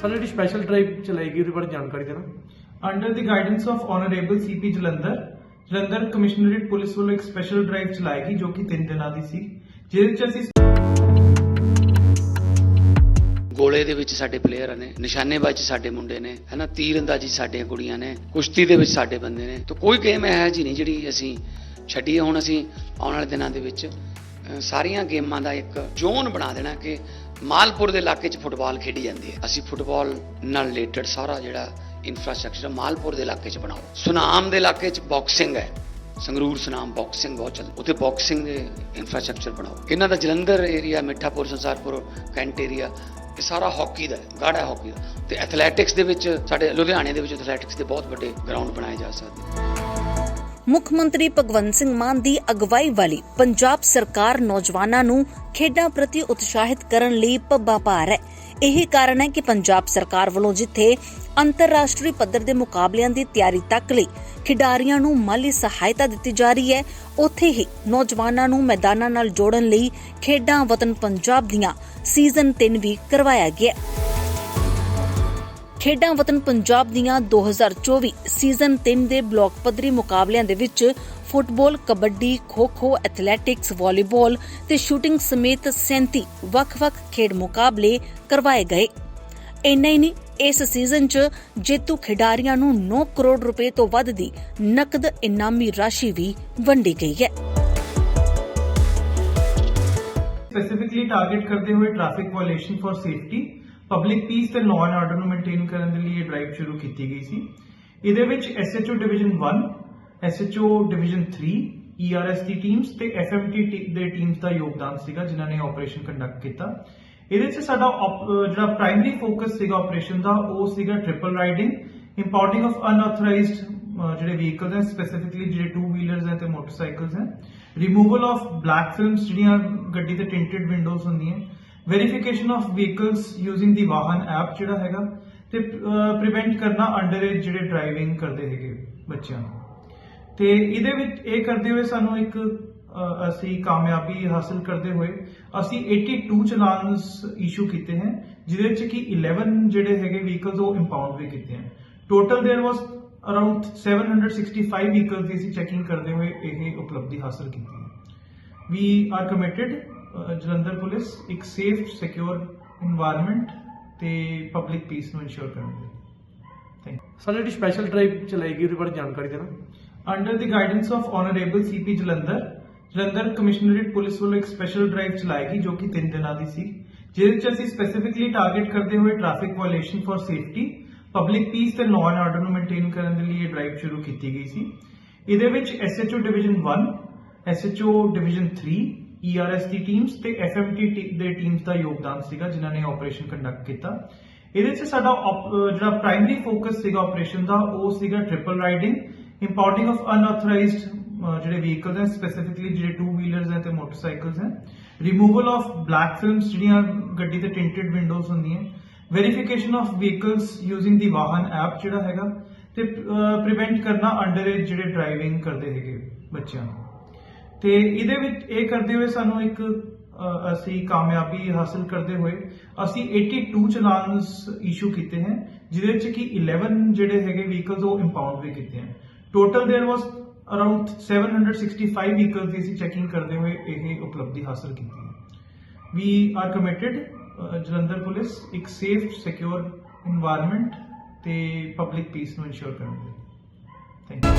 Special drive ਚਲਾਈ ਗਈ ਉਹਦੇ ਬਾਰੇ ਜਾਣਕਾਰੀ ਦੇਣਾ under the guidance of honourable CP Jalandhar Jalandhar commissionerate police ਵੱਲੋਂ ਇੱਕ ਸਪੈਸ਼ਲ ਡਰਾਈਵ ਚਲਾਈ ਗਈ ਜੋ ਕਿ 3 ਦਿਨਾਂ ਦੀ ਸੀ ਜਿਹਦੇ ਵਿੱਚ ਅਸੀਂ ਗੋਲੇ ਦੇ ਵਿੱਚ ਸਾਡੇ ਪਲੇਅਰ ਨੇ ਨਿਸ਼ਾਨੇਬਾਜ਼ੀ ਸਾਡੇ ਮੁੰਡੇ ਨੇ ਹੈਨਾ ਤੀਰਅੰਦਾਜ਼ੀ 'ਚ ਸਾਡੀਆਂ ਕੁੜੀਆਂ ਨੇ ਕੁਸ਼ਤੀ ਦੇ ਵਿੱਚ ਸਾਡੇ ਬੰਦੇ ਨੇ ਤਾਂ ਕੋਈ ਗੇਮ ਹੈ ਜੀ ਨਹੀਂ ਜਿਹੜੀ ਅਸੀਂ ਛੱਡੀ ਹੈ। ਹੁਣ ਅਸੀਂ ਆਉਣ ਵਾਲੇ ਦਿਨਾਂ ਦੇ ਵਿੱਚ ਸਾਰੀਆਂ ਗੇਮਾਂ ਦਾ ਇੱਕ ਜ਼ੋਨ ਬਣਾ ਦੇਣਾ ਕਿ ਮਾਲਪੁਰ ਦੇ ਇਲਾਕੇ 'ਚ ਫੁੱਟਬਾਲ ਖੇਡੀ ਜਾਂਦੀ ਹੈ। ਅਸੀਂ ਫੁੱਟਬਾਲ ਨਾਲ ਰਿਲੇਟਡ ਸਾਰਾ ਜਿਹੜਾ ਇਨਫਰਾਸਟ੍ਰਕਚਰ ਮਾਲਪੁਰ ਦੇ ਇਲਾਕੇ 'ਚ ਬਣਾਓ। ਸੁਨਾਮ ਦੇ ਇਲਾਕੇ 'ਚ ਬਾਕਸਿੰਗ ਹੈ। ਸੰਗਰੂਰ ਸੁਨਾਮ ਬਾਕਸਿੰਗ ਬਹੁਤ ਚੱਲ ਉੱਥੇ ਬਾਕਸਿੰਗ ਦੇ ਇਨਫਰਾਸਟ੍ਰਕਚਰ ਬਣਾਓ। ਇਹਨਾਂ ਦਾ Jalandhar area Mithapur Sansarpur cantt area ਇਹ ਸਾਰਾ ਹਾਕੀ ਦਾ ਹੈ, ਗਾੜਾ ਹਾਕੀ ਦਾ। ਤੇ ਐਥਲੈਟਿਕਸ ਦੇ ਵਿੱਚ ਸਾਡੇ ਲੁਧਿਆਣੇ ਦੇ ਵਿੱਚ ਐਥਲੈਟਿਕਸ ਦੇ ਬਹੁਤ ਵੱਡੇ ਗਰਾਊਂਡ ਬਣਾਏ ਜਾ ਸਕਦੇ ਮੁੱਖ ਮੰਤਰੀ ਭਗਵੰਤ ਸਿੰਘ ਮਾਨ ਦੀ ਅਗਵਾਈ ਵਾਲੀ ਪੰਜਾਬ ਸਰਕਾਰ ਨੌਜਵਾਨਾਂ ਨੂੰ ਖੇਡਾਂ ਪ੍ਰਤੀ ਉਤਸ਼ਾਹਿਤ ਕਰਨ ਲਈ ਪੱਬਾ ਭਾਰ ਹੈ ਇਹੀ ਕਾਰਨ ਹੈ ਕਿ ਪੰਜਾਬ ਸਰਕਾਰ ਵੱਲੋਂ ਜਿੱਥੇ ਅੰਤਰਰਾਸ਼ਟਰੀ ਪੱਧਰ ਦੇ ਮੁਕਾਬਲਿਆਂ ਦੀ ਤਿਆਰੀ ਤੱਕ ਲਈ ਖਿਡਾਰੀਆਂ ਨੂੰ ਮਾਲੀ ਸਹਾਇਤਾ ਦਿੱਤੀ ਜਾ ਰਹੀ ਹੈ, ਉੱਥੇ ਹੀ ਨੌਜਵਾਨਾਂ ਨੂੰ ਮੈਦਾਨਾਂ ਨਾਲ ਜੋੜਨ ਲਈ ਖੇਡਾਂ ਵਤਨ ਪੰਜਾਬ ਦੀਆਂ ਸੀਜ਼ਨ 3 ਵੀ ਕਰਵਾਇਆ ਗਿਆ ਹੈ। ਖੇਡਾਂ ਵਤਨ ਪੰਜਾਬ ਦੀਆਂ 2024 ਸੀਜ਼ਨ 3 ਦੇ ਬਲਾਕ ਪੱਧਰੀ ਮੁਕਾਬਲਿਆਂ ਦੇ ਵਿੱਚ football, kabaddi, kho-kho, athletics, volleyball ਤੇ ਸ਼ੂਟਿੰਗ ਸਮੇਤ 37 ਵੱਖ-ਵੱਖ ਖੇਡ ਮੁਕਾਬਲੇ ਕਰਵਾਏ ਗਏ। ਇੰਨਾ ਹੀ ਨਹੀਂ ਇਸ ਸੀਜ਼ਨ 'ਚ ਜੇਤੂ ਖਿਡਾਰੀਆਂ ਨੂੰ 9 ਕਰੋੜ ਰੁਪਏ ਤੋਂ ਵੱਧ ਦੀ ਨਕਦ ਇਨਾਮੀ ਰਾਸ਼ੀ ਵੀ ਵੰਡੀ ਗਈ ਹੈ। ਸਪੈਸੀਫਿਕਲੀ ਟਾਰਗੇਟ ਕਰਦੇ ਹੋਏ traffic violation for safety public peace ਤੇ ਲਾਅ ਐਂਡ ਆਰਡਰ ਨੂੰ ਮੇਨਟੇਨ ਕਰਨ ਦੇ ਲਈ ਇਹ ਡਰਾਈਵ ਸ਼ੁਰੂ ਕੀਤੀ ਗਈ ਸੀ। ਇਹਦੇ ਵਿੱਚ SHO division 1 SHO division 3 ERS ਦੀ ਟੀਮਸ ਤੇ ਐਫਐਮਟੀ ਦੇ ਟੀਮਸ ਦਾ ਯੋਗਦਾਨ ਸੀਗਾ, ਜਿਨ੍ਹਾਂ ਨੇ ਆਪਰੇਸ਼ਨ ਕੰਡਕਟ ਕੀਤਾ। ਇਹਦੇ ਵਿੱਚ ਸਾਡਾ ਜਿਹੜਾ ਪ੍ਰਾਇਮਰੀ ਫੋਕਸ ਸੀਗਾ ਆਪਰੇਸ਼ਨ ਦਾ, ਉਹ ਸੀਗਾ triple riding importing of unauthorised ਜਿਹੜੇ ਵਹੀਕਲਸ ਹੈ ਸਪੈਸੀਫਿਕਲੀ ਜਿਹੜੇ ਟੂ ਵੀਲਰਸ ਹਨ ਤੇ ਮੋਟਰਸਾਈਕਲਸ ਹਨ ਰਿਮੂਵਲ ਆਫ ਬਲੈਕ ਫਿਲਮਸ ਜਿਹੜੀਆਂ ਗੱਡੀ ਤੇ ਟਿੰਟਡ ਵਿੰਡੋਜ਼ ਹੁੰਦੀਆਂ verification of vehicles using the Vahan app ਜਿਹੜਾ ਹੈਗਾ ਤੇ ਪ੍ਰੀਵੈਂਟ ਕਰਨਾ ਅੰਡਰ ਏਜ ਜਿਹੜੇ ਡਰਾਈਵਿੰਗ ਕਰਦੇ ਹੈਗੇ ਬੱਚਿਆਂ ਨੂੰ ਤੇ ਇਹਦੇ ਵਿੱਚ ਇਹ ਕਰਦੇ ਹੋਏ ਸਾਨੂੰ ਇੱਕ ਅ, ਅਸੀਂ ਕਾਮਯਾਬੀ ਹਾਸਲ ਕਰਦੇ ਹੋਏ ਅਸੀਂ 82 ਚਲਾਨਸ ਇਸ਼ੂ ਕੀਤੇ ਹਨ ਜਿਹਦੇ ਵਿੱਚ ਕਿ 11 ਜਿਹੜੇ ਹੈਗੇ ਵਹੀਕਲਸ ਉਹ ਇੰਪਾਊਂਡ ਵੀ ਕੀਤੇ ਹਨ total there was around 765 vehicles ਦੀ ਅਸੀਂ ਚੈਕਿੰਗ ਕਰਦੇ ਹੋਏ ਇਹ ਉਪਲਬਧੀ ਹਾਸਲ ਕੀਤੀ ਹੈ we are committed Jalandhar police ਇੱਕ ਸੇਫ ਸਿਕਿਉਰ এনवायरमेंट ਤੇ ਪਬਲਿਕ ਪੀਸ ਨੂੰ ਇਨਸ਼ੋਰ ਕਰਨ ਲਈ। ਥੈਂਕ ਸਰ ਜਿਹੜੀ ਸਪੈਸ਼ਲ ਡਰਾਈਵ ਚਲਾਏਗੀ ਉਹਦੇ ਬਾਰੇ ਜਾਣਕਾਰੀ ਦੇਣਾ? Under the guidance of honourable CP Jalandhar Jalandhar commissionerate police ਵੱਲੋਂ ਇੱਕ ਸਪੈਸ਼ਲ ਡਰਾਈਵ ਚਲਾਏਗੀ ਜੋ ਕਿ ਤਿੰਨ ਦਿਨਾਂ ਦੀ ਸੀ ਜਿਹਦੇ ਵਿੱਚ ਅਸੀਂ ਸਪੈਸੀਫਿਕਲੀ ਟਾਰਗੇਟ ਕਰਦੇ ਹੋਏ traffic violation for safety public peace ਤੇ ਲਾਅ ਐਂਡ ਆਰਡਰ ਨੂੰ ਮੇਨਟੇਨ ਕਰਨ ਦੇ ਲਈ ਇਹ ਡਰਾਈਵ ਸ਼ੁਰੂ ਕੀਤੀ ਗਈ ਸੀ। ਇਹਦੇ ਵਿੱਚ SHO division 1 SHO division 3 ERS ਦੀ ਟੀਮਸ ਤੇ ਐਫਐਮਟੀ ਦੇ ਟੀਮਸ ਦਾ ਯੋਗਦਾਨ ਸੀਗਾ, ਜਿਨ੍ਹਾਂ ਨੇ ਆਪਰੇਸ਼ਨ ਕੰਡਕਟ ਕੀਤਾ। ਇਹਦੇ ਵਿੱਚ ਸਾਡਾ ਜਿਹੜਾ ਪ੍ਰਾਇਮਰੀ ਫੋਕਸ ਸੀਗਾ ਆਪਰੇਸ਼ਨ ਦਾ, ਉਹ ਸੀਗਾ triple riding impounding of unauthorised ਜਿਹੜੇ ਵਹੀਕਲਸ ਹਨ ਸਪੈਸੀਫਿਕਲੀ ਜਿਹੜੇ ਟੂ ਵੀਲਰਸ ਹਨ ਤੇ ਮੋਟਰਸਾਈਕਲਸ ਹਨ ਰਿਮੂਵਲ ਆਫ ਬਲੈਕ ਫਿਲਮਸ ਜਿਹੜੀਆਂ ਗੱਡੀ ਤੇ ਟਿੰਟਡ ਵਿੰਡੋਜ਼ ਹੁੰਦੀਆਂ। Verification of vehicles using the Vahan app ਜਿਹੜਾ ਹੈਗਾ। ਤੇ ਪ੍ਰੀਵੈਂਟ ਕਰਨਾ ਅੰਡਰ ਏਜ ਜਿਹੜੇ ਡਰਾਈਵਿੰਗ ਕਰਦੇ ਹੈਗੇ ਬੱਚਿਆਂ ਨੂੰ। ਤੇ ਇਹਦੇ ਵਿੱਚ ਇਹ ਕਰਦੇ ਹੋਏ ਸਾਨੂੰ ਇੱਕ ਅਸੀਂ ਕਾਮਯਾਬੀ ਹਾਸਲ ਕਰਦੇ ਹੋਏ ਅਸੀਂ 82 ਚਲਾਨਸ ਇਸ਼ੂ ਕੀਤੇ ਹਨ ਜਿਹਦੇ ਵਿੱਚ ਕਿ 11 ਜਿਹੜੇ ਹੈਗੇ ਵਹੀਕਲਸ ਉਹ ਇੰਪਾਊਂਡ ਵੀ ਕੀਤੇ ਹਨ total there was around 765 vehicles ਦੀ ਅਸੀਂ ਚੈਕਿੰਗ ਕਰਦੇ ਹੋਏ ਇਹ ਉਪਲਬਧੀ ਹਾਸਲ ਕੀਤੀ ਹੈ। We are committed Jalandhar police, ਇੱਕ ਸੇਫ ਸਿਕਿਉਰ এনवायरमेंट ਤੇ ਪਬਲਿਕ ਪੀਸ ਨੂੰ ਇਨਸ਼ੋਰ ਕਰਨ ਲਈ। Thank you